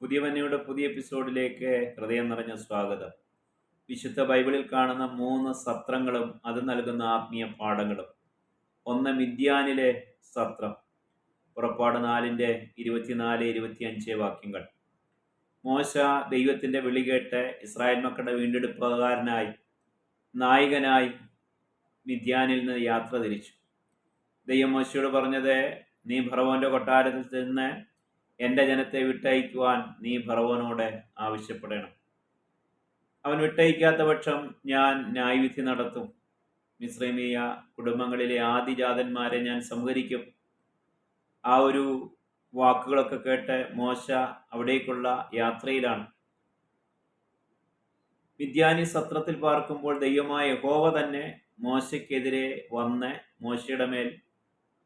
പുതിയവനയുടെ പുതിയ എപ്പിസോഡിലേക്ക് ഹൃദയം നിറഞ്ഞ സ്വാഗതം. വിശുദ്ധ ബൈബിളിൽ കാണുന്ന മൂന്ന് സത്രങ്ങളും അത് നൽകുന്ന ആത്മീയ പാഠങ്ങളും. ഒന്ന് മിദ്യാനിലെ സത്രം. പുറപ്പാട് നാലിന്റെ ഇരുപത്തിനാല് ഇരുപത്തിയഞ്ച് വാക്യങ്ങൾ. മോശ ദൈവത്തിന്റെ വിളി കേട്ട് ഇസ്രായേൽ മക്കളുടെ വീണ്ടെടുപ്പുകാരനായി നായകനായി മിദ്യാനിൽ നിന്ന് യാത്ര തിരിച്ചു. ദൈവം മോശയോട് പറഞ്ഞത് നീ ഭറവോന്റെ കൊട്ടാരത്തിൽ ചെന്ന് എന്റെ ജനത്തെ വിട്ടയക്കുവാൻ നീ ഭർവനോട് ആവശ്യപ്പെടണം. അവൻ വിട്ടയക്കാത്ത പക്ഷം ഞാൻ ന്യായവിധി നടത്തും. മിശ്രമീയ കുടുംബങ്ങളിലെ ആദിജാതന്മാരെ ഞാൻ സംഹരിക്കും. ആ ഒരു വാക്കുകളൊക്കെ കേട്ട് മോശ അവിടേക്കുള്ള യാത്രയിലാണ്. വിദ്യാനി സത്രത്തിൽ പാർക്കുമ്പോൾ ദൈവമായ ഹോവ തന്നെ മോശയ്ക്കെതിരെ വന്ന് മോശയുടെ മേൽ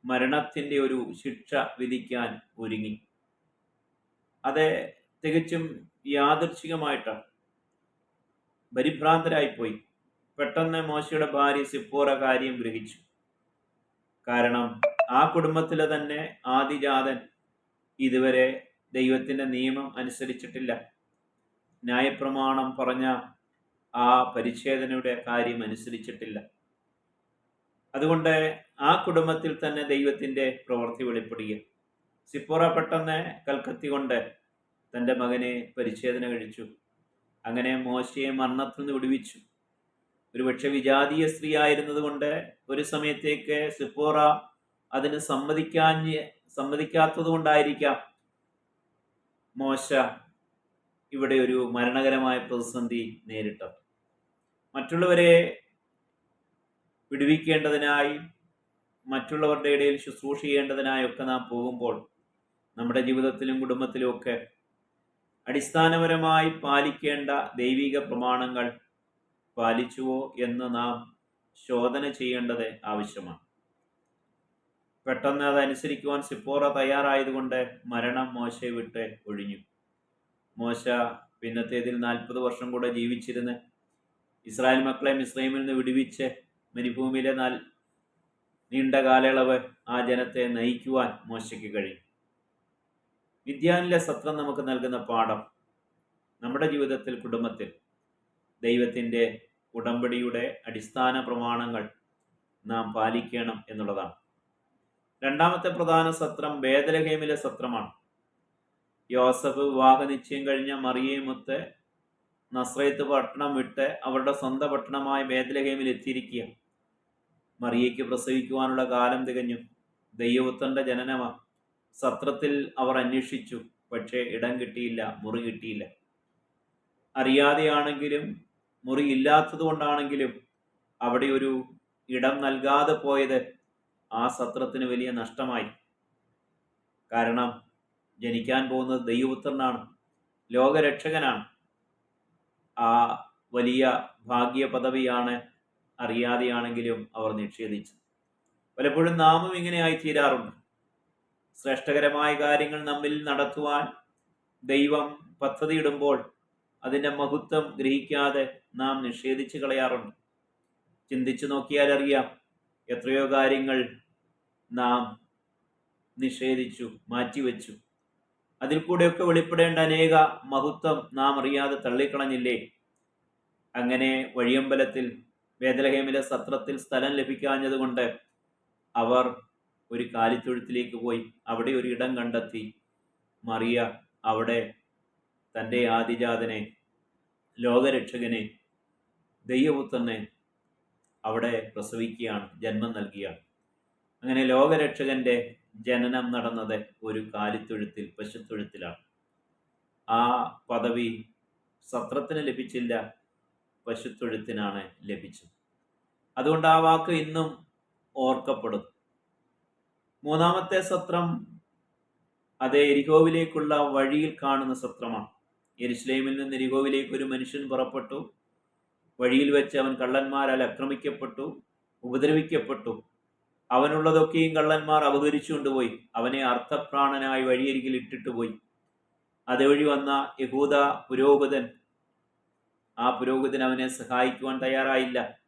മരണത്തിന്റെ ഒരു ശിക്ഷ വിധിക്കാൻ ഒരുങ്ങി. അത് തികച്ചും യാദൃച്ഛികമായിട്ടാണ്. പരിഭ്രാന്തരായിപ്പോയി. പെട്ടെന്ന് മോശയുടെ ഭാര്യ സിപ്പോറ കാര്യം ഗ്രഹിച്ചു. കാരണം ആ കുടുംബത്തിലെ തന്നെ ആദിജാതൻ ഇതുവരെ ദൈവത്തിന്റെ നിയമം അനുസരിച്ചിട്ടില്ല. ന്യായപ്രമാണം പറഞ്ഞ ആ പരിച്ഛേദനയുടെ കാര്യം അനുസരിച്ചിട്ടില്ല. അതുകൊണ്ട് ആ കുടുംബത്തിൽ തന്നെ ദൈവത്തിന്റെ പ്രവൃത്തി വെളിപ്പെടുക സിപ്പോറ പെട്ടെന്ന് കൽക്കത്തി കൊണ്ട് തന്റെ മകനെ പരിച്ഛേദന കഴിച്ചു. അങ്ങനെ മോശയെ മരണത്തിൽ നിന്ന് വിടുവിച്ചു. ഒരുപക്ഷെ വിജാതീയ സ്ത്രീ ആയിരുന്നതുകൊണ്ട് ഒരു സമയത്തേക്ക് സിപ്പോറ അതിന് സമ്മതിക്കാൻ സമ്മതിക്കാത്തത് കൊണ്ടായിരിക്കാം മോശ ഇവിടെ ഒരു മരണകരമായ പ്രതിസന്ധി നേരിട്ടത്. മറ്റുള്ളവരെ വിടുവിക്കേണ്ടതിനായി മറ്റുള്ളവരുടെ ഇടയിൽ ശുശ്രൂഷ ചെയ്യേണ്ടതിനായൊക്കെ നാം പോകുമ്പോൾ നമ്മുടെ ജീവിതത്തിലും കുടുംബത്തിലും ഒക്കെ അടിസ്ഥാനപരമായി പാലിക്കേണ്ട ദൈവിക പ്രമാണങ്ങൾ പാലിച്ചുവോ എന്ന് നാം ശോധന ചെയ്യേണ്ടത് ആവശ്യമാണ്. പെട്ടെന്ന് അതനുസരിക്കുവാൻ സിപ്പോറ തയ്യാറായതുകൊണ്ട് മരണം മോശയെ വിട്ട് ഒഴിഞ്ഞു. മോശ പിന്നത്തേതിൽ നാൽപ്പത് വർഷം കൂടെ ജീവിച്ചിരുന്ന് ഇസ്രായേൽ മക്കളെ മിസ്രൈമിൽ നിന്ന് വിടുവിച്ച് മരുഭൂമിയിലെ നാൽ നീണ്ട കാലയളവ് ആ ജനത്തെ നയിക്കുവാൻ മോശയ്ക്ക് കഴിയും വിദ്യാനിലെ സത്രം നമുക്ക് നൽകുന്ന പാഠം നമ്മുടെ ജീവിതത്തിൽ കുടുംബത്തിൽ ദൈവത്തിന്റെ ഉടമ്പടിയുടെ അടിസ്ഥാന പ്രമാണങ്ങൾ നാം പാലിക്കണം എന്നുള്ളതാണ്. രണ്ടാമത്തെ പ്രധാന സത്രം ബേദലഹേമിലെ സത്രമാണ്. യോസഫ് വിവാഹ നിശ്ചയം കഴിഞ്ഞ മറിയേമുത്ത് നസ്രയത്ത് പട്ടണം വിട്ട് അവരുടെ സ്വന്തം പട്ടണമായ ബേദലഹേമിൽ എത്തിയിരിക്കുക മറിയയ്ക്ക് പ്രസവിക്കുവാനുള്ള കാലം തികഞ്ഞു. ദൈവപുത്രന്റെ ജനനമാണ്. സത്രത്തിൽ അവർ അന്വേഷിച്ചു. പക്ഷേ ഇടം കിട്ടിയില്ല മുറി കിട്ടിയില്ല. അറിയാതെയാണെങ്കിലും മുറി ഇല്ലാത്തത് കൊണ്ടാണെങ്കിലും അവിടെ ഒരു ഇടം നൽകാതെ പോയത് ആ സത്രത്തിന് വലിയ നഷ്ടമായി. കാരണം ജനിക്കാൻ പോകുന്നത് ദൈവപുത്രനാണ് ലോകരക്ഷകനാണ്. ആ വലിയ ഭാഗ്യ പദവിയാണ് അറിയാതെയാണെങ്കിലും അവർ നിഷേധിച്ചു പലപ്പോഴും നാമം ഇങ്ങനെ ആയിത്തീരാറുണ്ട് ശ്രേഷ്ഠകരമായ കാര്യങ്ങൾ നമ്മിൽ നടത്തുവാൻ ദൈവം പദ്ധതിയിടുമ്പോൾ അതിന്റെ മഹത്വം ഗ്രഹിക്കാതെ നാം നിഷേധിച്ച് കളയാറുണ്ട്. ചിന്തിച്ചു നോക്കിയാൽ അറിയാം എത്രയോ കാര്യങ്ങൾ നാം നിഷേധിച്ചു മാറ്റിവെച്ചു. അതിൽ കൂടെയൊക്കെ വെളിപ്പെടേണ്ട അനേക മഹത്വം നാം അറിയാതെ തള്ളിക്കളഞ്ഞില്ലേ? അങ്ങനെ വഴിയമ്പലത്തിൽ വേദലഹേമിലെ സത്രത്തിൽ സ്ഥലം ലഭിക്കാഞ്ഞതുകൊണ്ട് അവർ ഒരു കാലിത്തൊഴുത്തിലേക്ക് പോയി അവിടെ ഒരു ഇടം കണ്ടെത്തി. മറിയ അവിടെ തന്റെ ആദിജാതനെ ലോകരക്ഷകനെ ദൈവപുത്രനെ അവിടെ പ്രസവിക്കുകയാണ് ജന്മം നൽകിയാണ്. അങ്ങനെ ലോകരക്ഷകന്റെ ജനനം നടന്നത് ഒരു കാലിത്തൊഴുത്തിൽ പശുത്തൊഴുത്തിലാണ്. ആ പദവി സത്രത്തിന് ലഭിച്ചില്ല പശുത്തൊഴുത്തിനാണ് ലഭിച്ചത്. അതുകൊണ്ട് ആ വാക്ക് ഇന്നും ഓർക്കപ്പെടും മൂന്നാമത്തെ സത്രം അത് എരിഹോവിലേക്കുള്ള വഴിയിൽ കാണുന്ന സത്രമാണ്. എരുസലേമിൽ നിന്ന് എരിഹോവിലേക്ക് ഒരു മനുഷ്യൻ പുറപ്പെട്ടു. വഴിയിൽ വെച്ച് അവൻ കള്ളന്മാരാൽ ആക്രമിക്കപ്പെട്ടു ഉപദ്രവിക്കപ്പെട്ടു. അവനുള്ളതൊക്കെയും കള്ളന്മാർ അപഹരിച്ചു കൊണ്ടുപോയി അവനെ അർത്ഥപ്രാണനായി വഴിയരികിൽ ഇട്ടിട്ട് പോയി. അതുവഴി വന്ന യഹൂദ പുരോഹിതൻ ആ പുരോഹിതൻ അവനെ സഹായിക്കുവാൻ തയ്യാറായില്ല.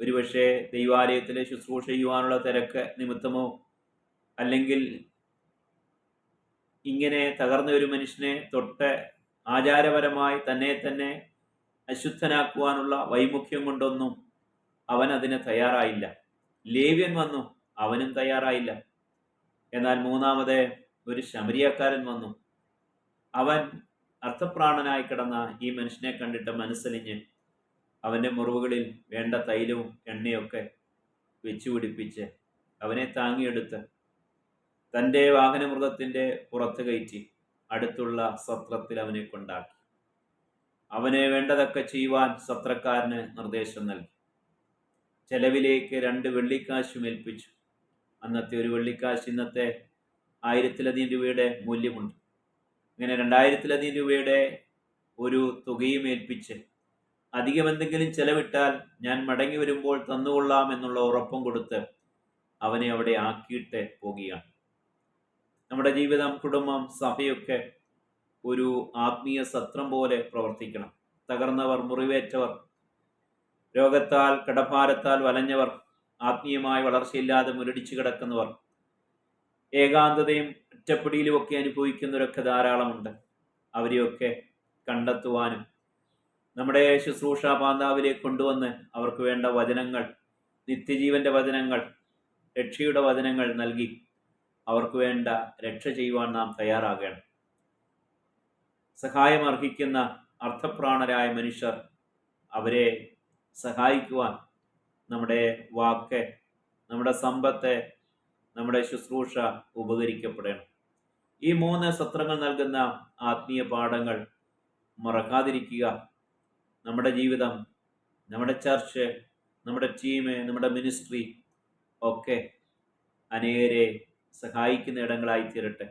ഒരുപക്ഷെ ദൈവാലയത്തിലെ ശുശ്രൂഷ ചെയ്യുവാനുള്ള തിരക്ക് നിമിത്തമോ അല്ലെങ്കിൽ ഇങ്ങനെ തകർന്ന ഒരു മനുഷ്യനെ തൊട്ട് ആചാരപരമായി തന്നെ തന്നെ അശുദ്ധനാക്കുവാനുള്ള വൈമുഖ്യം കൊണ്ടൊന്നും അവൻ അതിന് തയ്യാറായില്ല. ലേവ്യൻ വന്നു അവനും തയ്യാറായില്ല. എന്നാൽ മൂന്നാമത് ഒരു ശമരിയക്കാരൻ വന്നു. അവൻ അർത്ഥപ്രാണനായി കിടന്ന ഈ മനുഷ്യനെ കണ്ടിട്ട് മനസ്സലിഞ്ഞ് അവന്റെ മുറിവുകളിൽ വേണ്ട തൈലവും എണ്ണയൊക്കെ വെച്ചുപിടിപ്പിച്ച് അവനെ താങ്ങിയെടുത്ത് തന്റെ വാഹനമൃഗത്തിന്റെ പുറത്ത് കയറ്റി അടുത്തുള്ള സത്രത്തിൽ അവനെ കൊണ്ടാക്കി. അവനെ വേണ്ടതൊക്കെ ചെയ്യുവാൻ സത്രക്കാരന് നിർദ്ദേശം നൽകി. ചെലവിലേക്ക് രണ്ട് വെള്ളിക്കാശും ഏൽപ്പിച്ചു അന്നത്തെ ഒരു വെള്ളിക്കാശ് ഇന്നത്തെ ആയിരത്തിലധികം രൂപയുടെ മൂല്യമുണ്ട്. ഇങ്ങനെ രണ്ടായിരത്തിലധികം രൂപയുടെ ഒരു തുകയും ഏൽപ്പിച്ച് അധികം എന്തെങ്കിലും ചെലവിട്ടാൽ ഞാൻ മടങ്ങി വരുമ്പോൾ തന്നുകൊള്ളാം എന്നുള്ള ഉറപ്പും കൊടുത്ത് അവനെ അവിടെ ആക്കിയിട്ട് പോകുകയാണ് നമ്മുടെ ജീവിതം കുടുംബം സഭയൊക്കെ ഒരു ആത്മീയ സത്രം പോലെ പ്രവർത്തിക്കണം. തകർന്നവർ മുറിവേറ്റവർ രോഗത്താൽ കടഭാരത്താൽ വലഞ്ഞവർ ആത്മീയമായി വളർച്ചയില്ലാതെ മുരടിച്ചു കിടക്കുന്നവർ ഏകാന്തതയും ഒറ്റപ്പിടിയിലും ഒക്കെ അനുഭവിക്കുന്നവരൊക്കെ ധാരാളമുണ്ട്. അവരെയൊക്കെ കണ്ടെത്തുവാനും നമ്മുടെ ശുശ്രൂഷ പാന്താവിലെ കൊണ്ടുവന്ന് അവർക്ക് വേണ്ട വചനങ്ങൾ നിത്യജീവന്റെ വചനങ്ങൾ രക്ഷയുടെ വചനങ്ങൾ നൽകി അവർക്ക് വേണ്ട രക്ഷ ചെയ്യുവാൻ നാം തയ്യാറാകണം. സഹായം അർഹിക്കുന്ന അർത്ഥപ്രാണരായ മനുഷ്യർ അവരെ സഹായിക്കുവാൻ നമ്മുടെ വാക്ക് നമ്മുടെ സമ്പത്ത് നമ്മുടെ ശുശ്രൂഷ ഉപകരിക്കപ്പെടണം. ഈ മൂന്ന് സത്രങ്ങൾ നൽകുന്ന ആത്മീയ പാഠങ്ങൾ മറക്കാതിരിക്കുക. നമ്മുടെ ജീവിതം നമ്മുടെ ചർച്ച് നമ്മുടെ ടീം നമ്മുടെ മിനിസ്ട്രി ഒക്കെ അനേകരെ സഹായിക്കുന്ന ഇടങ്ങളായി തീരട്ടെ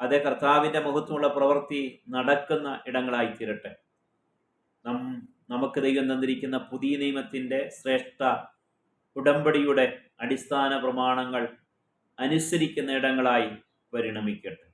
അതെ കർത്താവിന്റെ മഹത്വമുള്ള പ്രവൃത്തി നടക്കുന്ന ഇടങ്ങളായി തീരട്ടെ നം നമുക്ക് ദൈവം തന്നിരിക്കുന്ന പുതിയ നിയമത്തിന്റെ ശ്രേഷ്ഠ ഉടമ്പടിയുടെ അടിസ്ഥാന പ്രമാണങ്ങൾ അനുസരിക്കുന്ന ഇടങ്ങളായി പരിണമിക്കട്ടെ.